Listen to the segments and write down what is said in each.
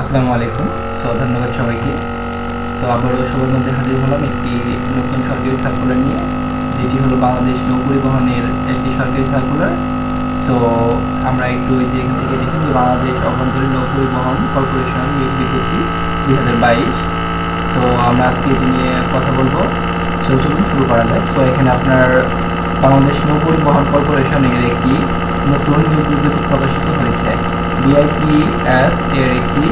আসসালামু আলাইকুম। সো, ধন্যবাদ সবাইকে। সো, আবারও সবার মধ্যে হাজির হলাম একটি নতুন সরকারি সার্কুলার নিয়ে, যেটি হলো বাংলাদেশ নৌ পরিবহনের একটি সরকারি সার্কুলার সো, আমরা একটু যে এখান থেকে দেখি যে বাংলাদেশ অভ্যন্তরীণ নৌ পরিবহন কর্পোরেশন বিজ্ঞপ্তি দুই হাজার বাইশ। সো, আমরা আজকে এটি নিয়ে কথা বলব। সো, চলুন শুরু করা যায় সো, এখানে আপনার বাংলাদেশ নৌ পরিবহন কর্পোরেশনের একটি নতুন বিজ্ঞপ্তি প্রকাশিত হয়েছে। বিআইপিএস এর একটি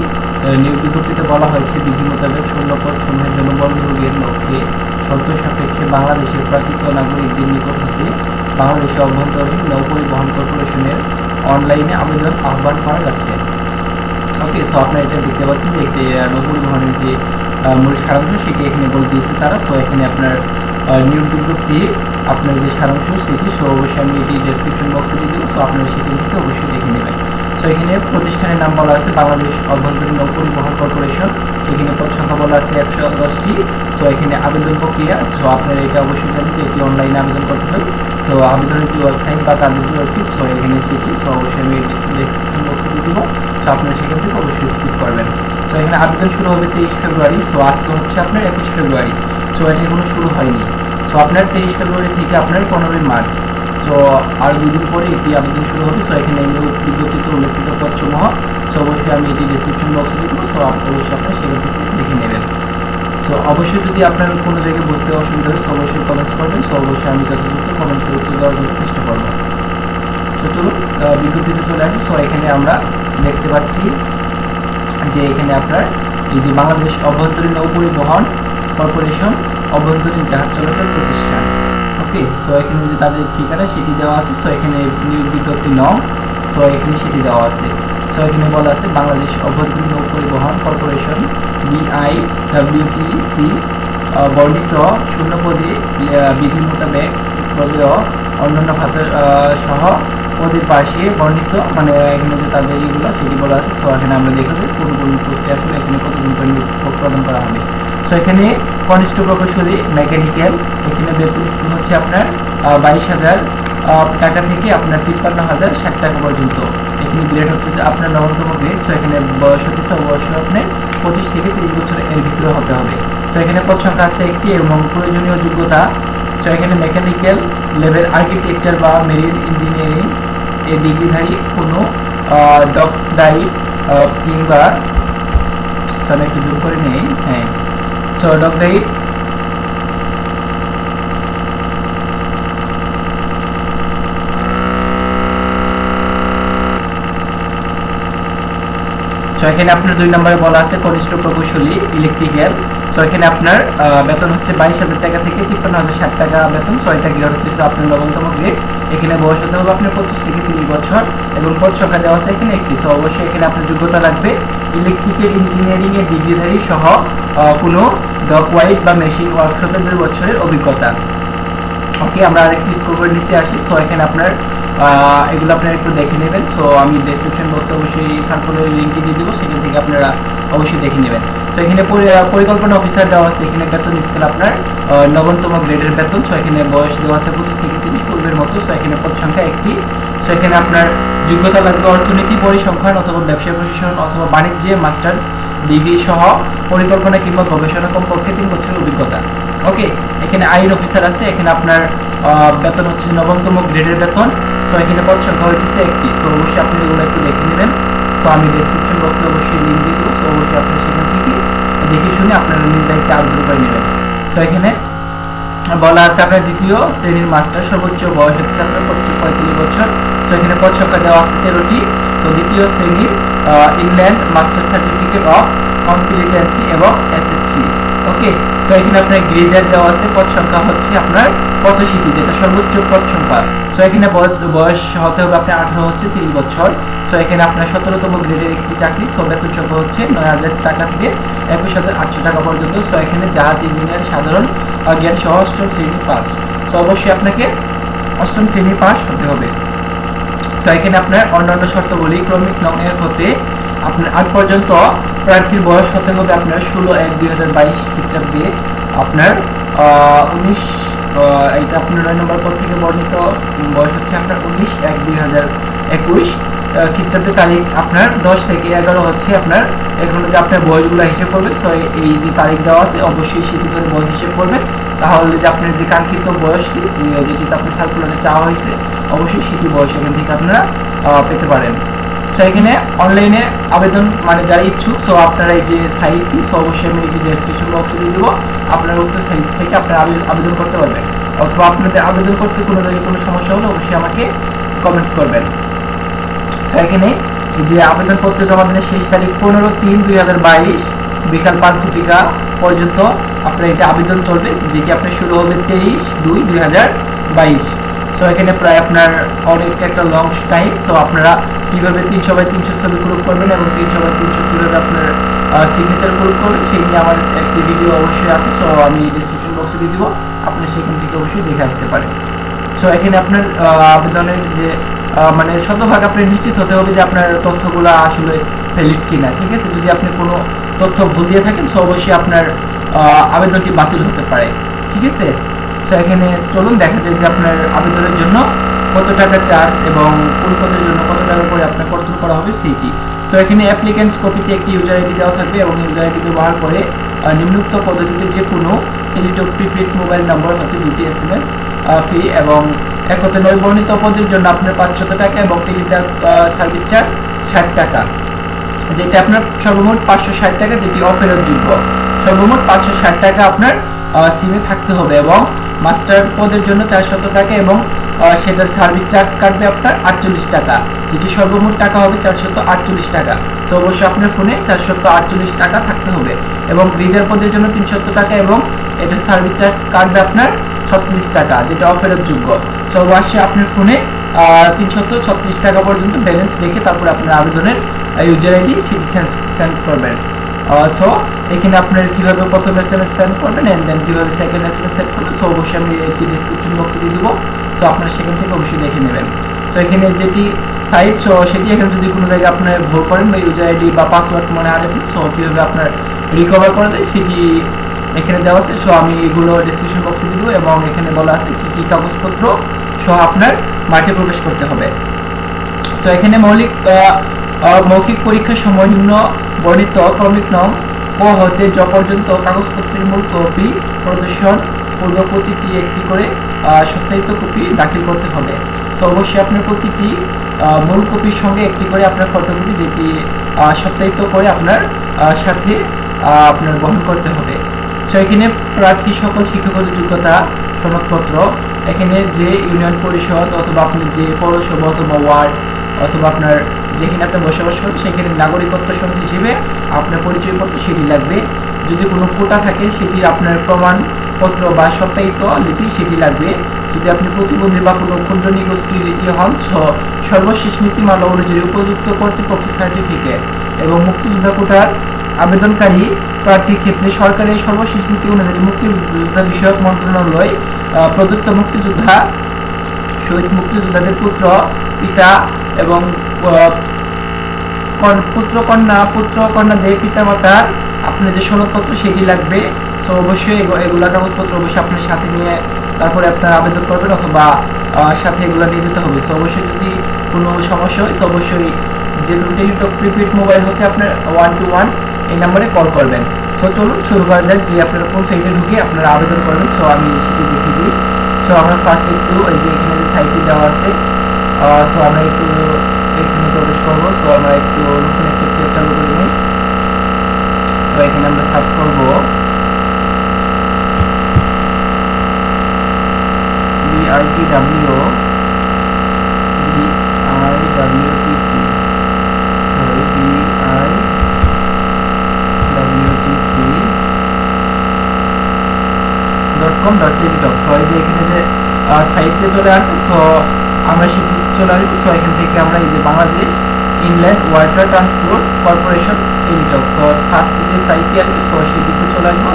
নিয়োগ বিজ্ঞপ্তিতে বলা হয়েছে বিধি মোতাবেক শূন্যপদ সমূহের জন্য বল নিয়োগের লক্ষ্যে শর্ত সাপেক্ষে বাংলাদেশের প্রাকৃত নাগরিকদের নিকট হতে বাংলাদেশের অভ্যন্তরীণ নৌ পরিবহন কর্পোরেশনের অনলাইনে আবেদন আহ্বান করা যাচ্ছে। ওকে সো আপনারা এটা দেখতে পাচ্ছেন যে একটি আহ, নৌ পরিবহনের যে মূল সারাংশ সেটি এখানে বলে দিয়েছে তারা। সো এখানে আপনার নিয়োগ বিজ্ঞপ্তি আপনার যে সারাংশ সেটি সো অবশ্যই আমি এটি ডেসক্রিপশন বক্সে দিয়ে দেবো। সো আপনারা সেখান থেকে অবশ্যই দেখে নেবেন। সো এখানে প্রতিষ্ঠানের নাম বলা আছে বাংলাদেশ অভ্যন্তরীণ পরিবহন কর্পোরেশন। এখানে পদ সংখ্যা বলা আছে একশো দশটি। সো এখানে আবেদন প্রক্রিয়া। সো আপনারা এটা অবশ্যই জানেন যে এটি অনলাইনে আবেদন করতে হয় সো আবেদনের যে ওয়েবসাইট বা তাদের যে ওয়েবসাইট সো এখানে সেটি সো অবশ্যই আমি ডেসক্রিপশন বক্সে দিয়ে দেবো। সো আপনারা সেখান থেকে অবশ্যই ভিজিট করবেন। সো এখানে আবেদন শুরু হবে তেইশ ফেব্রুয়ারি। সো আজকে হচ্ছে আপনার একুশ ফেব্রুয়ারি। সো এটা এখনও শুরু হয়নি। সো আপনার তেইশ ফেব্রুয়ারি থেকে আপনার পনেরোই মার্চ। সো আর দুদিন পরে এটি আবেদন শুরু হবে। সো এখানে নিয়োগ বিজ্ঞপ্তিতে উল্লেখিত পদসমূহ সো অবশ্যই আমি এটি ডিসক্রিপশন বক্সে দিব সো অবশ্যই আপনার সেখান থেকে দেখে নেবেন। সো অবশ্যই যদি আপনার কোনো জায়গায় বুঝতে অসুবিধা হয় সো অবশ্যই কমেন্টস করবেন। সো অবশ্যই আমি যথাযথ কমেন্টসের উত্তর দেওয়ার জন্য চেষ্টা করব। সো চলুন বিজ্ঞপ্তিতে চলে আসি। সো এখানে আমরা দেখতে পাচ্ছি যে এখানে আপনার এই যে বাংলাদেশ অভ্যন্তরীণ নৌ পরিবহন কর্পোরেশন অভ্যন্তরীণ জাহাজ চলাচল প্রতিষ্ঠান ওকে সো এখানে যে তাদের ঠিকানা সেটি দেওয়া আছে সো এখানে নিয়োগ বিজ্ঞপ্তি নং সো এখানে সেটি দেওয়া আছে। সো এখানে বলা আছে বাংলাদেশ অভ্যন্তরীণ নৌ পরিবহন কর্পোরেশন বিআই ডাব্লিউটিসি বর্ণিত শূন্য পদে আহ, বিধি মোতাবেক প্রদেয় অন্যান্য ভাতা সহ পদের পাশে বর্ণিত মানে এখানে যে তাদের ইগুলো সেটি বলা আছে। সো এখানে আমরা দেখে কোন কোন পোস্টে আসলে এখানে কতদিন পর প্রদান করা হবে। সো এখানে কনিষ্ঠ প্রকৌশলী মেকানিক্যাল এখানে বেতন স্কিম হচ্ছে আপনার বাইশ হাজার টাকা থেকে আপনার তিপ্পান্ন হাজার ষাট টাকা পর্যন্ত। এখানে গ্রেড হচ্ছে যে আপনার নবমতম গ্রেড সো এখানে বয়স হচ্ছে অবশ্যই আপনার পঁচিশ থেকে তিরিশ বছর এর ভিতরে হতে হবে। সো এখানে পদ সংখ্যা আছে একটি এবং প্রয়োজনীয় যোগ্যতা সো এখানে মেকানিক্যাল লেভেল আর্কিটেকচার বা মেরিন ইঞ্জিনিয়ারিং এই ডিগ্রিধারী কোনো ডকদারি কিংবা সো আমি একটু জুম করে নেই হ্যাঁ। সো ডকদারি সো এখানে আপনার দুই নম্বরে বলা আছে কনিষ্ঠ প্রকৌশলী ইলেকট্রিক্যাল এখানে আপনার বেতন হচ্ছে বাইশ হাজার টাকা থেকে তিপ্পান্ন হাজার ষাট টাকা বেতন। ছয়টা গ্রেড হচ্ছে আপনার নবমতম গ্রেড এখানে বয়স হতে হবে আপনার পঁচিশ থেকে তিরিশ বছর এবং পদ সংখ্যা দেওয়া আছে এখানে একটি। সো অবশ্যই এখানে আপনার যোগ্যতা লাগবে। ইলেকট্রিক্যাল ইঞ্জিনিয়ারিং এর ডিগ্রিধারী সহ কোনো ডক ওয়াইড বা মেশিন ওয়ার্কশপের দুই বছরের অভিজ্ঞতা। ওকে আমরা আরেকটু স্কোর নিচে আসি। সো এখানে আপনার এগুলো আপনারা একটু দেখে নেবেন। সো আমি ডেসক্রিপশন বক্সে অবশ্যই সার্কুলার লিঙ্কটি দিয়ে দেবো, সেখান থেকে আপনারা অবশ্যই দেখে নেবেন। তো এখানে পরিকল্পনা অফিসার দেওয়া আছে, এখানে বেতন স্কেল আপনার নবমতম গ্রেডের বেতন। সো এখানে বয়স দেওয়া আছে পঁচিশ থেকে তিরিশ, পূর্বের মতো। সো এখানে পদ সংখ্যা একটি। সো এখানে আপনার যোগ্যতা লাগবে অর্থনীতি, পরিসংখ্যান অথবা ব্যবসা প্রশাসন অথবা বাণিজ্যে মাস্টার্স ডিগ্রি সহ পরিকল্পনা কিংবা গবেষণা কমপক্ষে তিন বছরের অভিজ্ঞতা। ওকে এখানে আইন অফিসার আছে, এখানে আপনার বেতন হচ্ছে নবমতম গ্রেডের বেতন। সো এখানে পদ সংখ্যা হচ্ছে একটি সো অবশ্যই আপনি এগুলো একটু দেখে নেবেন। সো আমি ডেসক্রিপশন বক্সে অবশ্যই লিঙ্ক দিয়ে দেবো সো অবশ্যই আপনি সেখান থেকে দেখে শুনে আপনারা দায়িত্বে আবেদন করে নেবেন। সো এখানে বলা আছে আপনার দ্বিতীয় শ্রেণির মাস্টার, সর্বোচ্চ বয়স হচ্ছে আপনার পঁয়ত্রিশ বছর। সো এখানে পদ সংখ্যা দেওয়া আছে তেরোটি। সো দ্বিতীয় শ্রেণির England master certificate of competency এবং এসএসসি ওকে সো এখানে আপনার গ্রেজার দেওয়া আছে, পদ সংখ্যা হচ্ছে আপনার পঁচাশিটি, যেটা সর্বোচ্চ পদ সংখ্যা। সো এখানে বয়স- হতে হবে আপনার আঠারো হচ্ছে তিরিশ বছর। সো এখানে আপনার সতেরোতম গ্রেডের একটি চাকরি সো বেতন সংখ্যা হচ্ছে নয় হাজার টাকা থেকে একুশ হাজার আটশো টাকা পর্যন্ত। সো এখানে জাহাজ, ইঞ্জিনিয়ার, সাধারণ জ্ঞান সহ অষ্টম শ্রেণি পাস। সো অবশ্যই আপনাকে অষ্টম শ্রেণি পাস হতে হবে। তো এখানে আপনার অন্যান্য শর্তাবলী, ক্রমিক নং এক হতে আপনার আট পর্যন্ত প্রার্থীর বয়স হতে হবে আপনার ষোলো এক দুই হাজার বাইশ খ্রিস্টাব্দে। আপনার উনিশ এটা আপনার নয় নম্বর পদ থেকে বর্ণিত বয়স হচ্ছে আপনার উনিশ এক দুই হাজার একুশ খ্রিস্টাব্দের তারিখ আপনার দশ থেকে এগারো হচ্ছে আপনার, এখানে যে আপনার বয়সগুলো হিসেব করবেন সো এই যে তারিখ দেওয়া আছে, অবশ্যই সেটি করে বয়স হিসেব করবেন। তাহলে যে আপনার যে কাঙ্ক্ষিত বয়সটি যে- যেটিতে আপনার সার্কুলারে চাওয়া হয়েছে, অবশ্যই সেটি বয়স এখান থেকে আপনারা পেতে পারেন। এখানে অনলাইনে আবেদন মানে যারা ইচ্ছুক সো আপনারা এই যে সাইটটি সো অবশ্যই আমি এটি ডেসক্রিপশন বক্সে দিয়ে দেবো। আপনারা উক্ত সাইট থেকে আপনারা আবেদন করতে পারবেন। অথবা আপনাদের আবেদন করতে কোনো জায়গায় কোনো সমস্যা হলে অবশ্যই আমাকে কমেন্টস করবেন। সো এখানে এই যে আবেদনপত্র জমা দিনের শেষ তারিখ পনেরো তিন দুই হাজার বাইশ, বিকাল পাঁচ ঘটিকা পর্যন্ত আপনার এটা আবেদন চলবে, যেটি আপনার শুরু হবে তেইশ দুই দুই হাজার বাইশ। সো এখানে প্রায় আপনার অনেকটা একটা লং টাইম সো আপনারা কীভাবে তিনশো বাই তিনশো ছবি গ্রুপ করবেন এবং তিনশো বাই তিনশো কীভাবে আপনার সিগনেচার গ্রুপ করবেন, সেই নিয়ে আমার একটি ভিডিও অবশ্যই আছে সো আমি ডিসক্রিপশন বক্সে দিয়ে দিব, আপনি সেখান থেকে অবশ্যই দেখে আসতে পারেন। সো এখানে আপনার আবেদনের যে মানে শতভাগ আপনি নিশ্চিত হতে হবে যে আপনার তথ্যগুলো আসলে ভ্যালিড কিনা, ঠিক আছে? যদি আপনি কোনো তথ্য ভুল দিয়ে থাকেন সো অবশ্যই আপনার আবেদনটি বাতিল হতে পারে, ঠিক আছে? সো এখানে চলুন, দেখা যায় যে আপনার আবেদনের জন্য কত টাকা চার্জ এবং কোন পদের জন্য কত টাকা করে আপনার কর্তন করা হবে সেইটি সো এখানে অ্যাপ্লিকেন্টস কপিতে একটি ইউজার আইডি দেওয়া থাকবে এবং ইউজার আইডি ব্যবহার করে নিম্নোক্ত পদ্ধতিতে যে কোনো টেলিটক প্রিপেড মোবাইল নাম্বার হতে দুটি এস এম এস ফি এবং এক হতে নয় বর্ণিত পদের জন্য আপনার পাঁচশত টাকা এবং টেলিটক সার্ভিস চার্জ ষাট টাকা। যেটা আপনার সর্বমোট পাঁচশো ষাট টাকা, যেটি অফেরতযোগ্য সর্বমোট পাঁচশো ষাট টাকা আপনার সিমে থাকতে হবে এবং মাস্টার পদের জন্য চারশত টাকা এবং সেটার সার্ভিস চার্জ কাটবে আপনার আটচল্লিশ টাকা। যেটি সর্বমোট টাকা হবে চারশত আটচল্লিশ টাকা। তো অবশ্যই আপনার ফোনে চারশত আটচল্লিশ টাকা থাকতে হবে এবং রিজার্ভ পদের জন্য তিনশত টাকা এবং এটার সার্ভিস চার্জ কাটবে আপনার ছত্রিশ টাকা, যেটা অফেরতযোগ্য। তো অবশ্যই আপনার ফোনে তিনশত ছত্রিশ টাকা পর্যন্ত ব্যালেন্স রেখে তারপরে আপনার আবেদনের ইউজার আইডি সেটি সেন্ড করবেন। সো এখানে আপনার কীভাবে প্রথম এস সেন্ড করবেন এন্ড দেন কীভাবে সেকেন্ড এস এম সেন্ড করবেন সো অবশ্যই আমি একটি ডিসক্রিপশন বক্সে দিয়ে দেবো। সো আপনারা সেখান থেকে অবশ্যই দেখে নেবেন। সো এখানে যেটি সাইট সো সেটি এখানে যদি কোনো জায়গায় আপনার ভুল করেন বা ইউজার আইডি বা পাসওয়ার্ড মনে হারেন সো কীভাবে আপনার রিকভার করা যায় সেটি এখানে দেওয়া আছে। সো আমি এগুলো ডিসক্রিপশন বক্সে দিব এবং এখানে বলা আছে কি কি কাগজপত্র সহ আপনার মাঠে প্রবেশ করতে হবে। তো এখানে মৌলিক মৌখিক পরীক্ষার সময় বর্ণিত ক্রমিক নং ক হতে জ পর্যন্ত কাগজপত্রের মূল কপি প্রদর্শন পূর্ব প্রতিটি একটি করে সত্যায়িত কপি দাখিল করতে হবে। তো অবশ্যই আপনার প্রতিটি মূল কপির সঙ্গে একটি করে আপনার ফটোকপি যেটি সত্যায়িত করে আপনার সাথে আপনার বহন করতে হবে। তো এখানে প্রার্থী সকল শিক্ষকদের যোগ্যতা সনদপত্র এখানে যে ইউনিয়ন পরিষদ অথবা আপনি যে পৌরসভা অথবা ওয়ার্ড অথবা আপনার যেখানে আপনি বসবাস করেন সেখানে নাগরিকত্ব সনদ হিসেবে আপনার পরিচয়পত্র সেটি লাগবে। যদি কোনো কোটা থাকে, সেটি আপনার প্রমাণপত্র বা সত্যায়িত লিপি সেটি লাগবে। যদি আপনি প্রতিবন্ধী বা কোনো ক্ষুদ্র নিগোষ্ঠীর ইয়ে হন সর্বশেষ নীতিমালা অনুযায়ী উপযুক্ত কর্তৃপক্ষের সার্টিফিকেট এবং মুক্তিযোদ্ধা কোটার আবেদনকারী প্রার্থীর ক্ষেত্রে সরকারের সর্বশেষ নীতি অনুযায়ী মুক্তিযোদ্ধা বিষয়ক মন্ত্রণালয় প্রদত্ত মুক্তিযোদ্ধা শহীদ মুক্তিযোদ্ধাদের পুত্র, পিতা এবং পুত্র কন্যা, পুত্র কন্যাদের পিতা মাতার আপনার যে সনদপত্র সেটি লাগবে তো অবশ্যই এগু- এগুলা কাগজপত্র অবশ্যই আপনার সাথে নিয়ে তারপরে আপনার আবেদন করবেন অথবা সাথে এগুলো নিয়ে যেতে হবে। তো অবশ্যই যদি কোনো সমস্যা হয় তো অবশ্যই যে টেলিটক প্রিপেড মোবাইল হতে আপনার ওয়ান টু ওয়ান এই নাম্বারে কল করবেন। সো চলুন শুরু করা যাক, যে আপনারা কোন সাইটে ঢুকে আপনারা আবেদন করবেন, সো আমি সেটি দেখিয়ে দিই। সো আমরা ফার্স্ট একটু ওই যে এখানে যে সাইটটি দেওয়া আছে সো আমরা একটু এখানে প্রবেশ করব সো আমরা একটু নতুন একটি ট্যাব চালু করে নিই। সো এখানে আমরা সার্চ করব BITW BIWTC sorry dot com dot Teletalk so এই যে এখানে যে সাইটে চলে আসে। সো আমরা সেটি চলে আসব সো এখান থেকে আমরা এই যে Bangladesh inland water transport corporation Teletalk so first যে সাইটটি আসবে সো সেটিতে চলে আসব।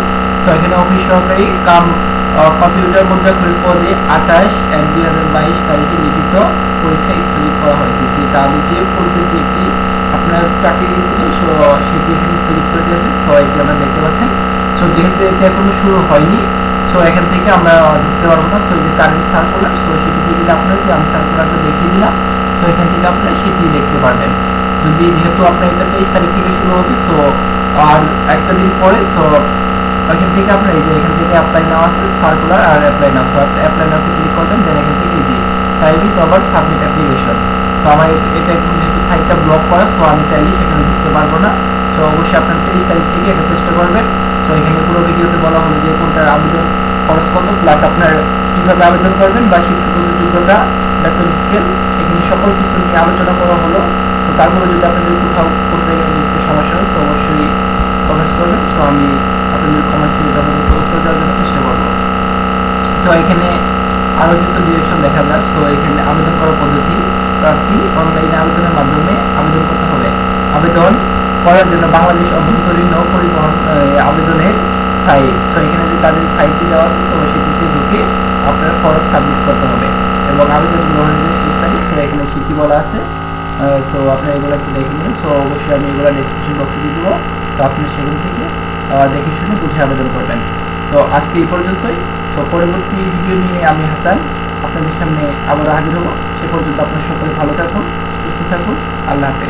সো এখানে অফিস সহকারী কাম কম্পিউটার মুদ্রাক্ষরিক পদে আঠাশ এক দুই হাজার বাইশ তারিখে লিখিত পরীক্ষা স্থগিত করা হয়েছে। সেটা আমি যে পূর্বে যেটি আপনার চাকরি দিয়েছিল সো সেটি এখানে স্থগিত করে দিয়েছে সো এটি আমরা দেখতে পাচ্ছেন। সো যেহেতু এটা এখনও শুরু হয়নি সো এখান থেকে আমরা ঢুকতে পারব না সো যে কারেন্ট সার্কুলার সো সেটিতে গেলে আপনার যে আমি সার্কুলারটা দেখিয়ে দিলাম সো এখান থেকে আপনারা সেটি দেখতে পারবেন। যদি যেহেতু আপনার এটা তেইশ তারিখ থেকে শুরু হবে সো আর একটা দিন পরে সো এখান থেকে আপনার এই যে এখান থেকে অ্যাপ্লাই নাও আছে সার্কুলার আর অ্যাপ্লাই নাও সো অ্যাপ্লাই নাওতে ক্লিক করবেন দেন এখান থেকে এই যে is over submit application so আমার এটা এখন যেহেতু সাইটটা ব্লক করা সো আমি চাইলে সেখানে ঢুকতে পারব না। সো অবশ্যই আপনার তেইশ তারিখ থেকে এটা চেষ্টা করবেন। সো এখানে পুরো ভিডিওতে বলা হলো যে কোনটার আবেদন খরচ কত প্লাস আপনার কীভাবে আবেদন করবেন বা শিক্ষাগত যোগ্যতা, বেতন স্কেল এখানে সকল কিছু নিয়ে আলোচনা করা হলো। তো তারপরে যদি আপনাদের কোথাও জায়গায় বুঝতে সমস্যা হয়, তো অবশ্যই কমেন্টস করবেন। সো আমি আপনাদের কমেন্টসে যথাযথ উত্তর দেওয়ার জন্য চেষ্টা করব। তো এখানে আরও কিছু ডিরেকশন দেখা যাক সো এখানে আবেদন করার পদ্ধতি, প্রার্থী অনলাইনে আবেদনের মাধ্যমে আবেদন করতে হবে। আবেদন করার জন্য বাংলাদেশ অভ্যন্তরীণ নৌ পরিবহন আবেদনের সাইট সো এখানে যে তাদের সাইটটি দেওয়া আছে সো সেটিতে ঢুকে আপনার ফর্ম সাবমিট করতে হবে এবং আবেদন গ্রহণের যে শেষ তারিখ সো এখানে সেটি বলা আছে। সো আপনারা এগুলো একটু দেখে নেবেন। সো অবশ্যই আমি এগুলো ডিসক্রিপশন বক্সে দিয়ে দেবো। সো আপনি সেখান থেকে দেখে শুনে বুঝে আবেদন করবেন। সো আজকে এই পর্যন্তই। সো পরবর্তী ভিডিও নিয়ে আমি হাসান আপনাদের সামনে আবার হাজির হব। সে পর্যন্ত আপনার সকলে ভালো থাকুন, সুস্থ থাকুন। আল্লাহ হাফেজ।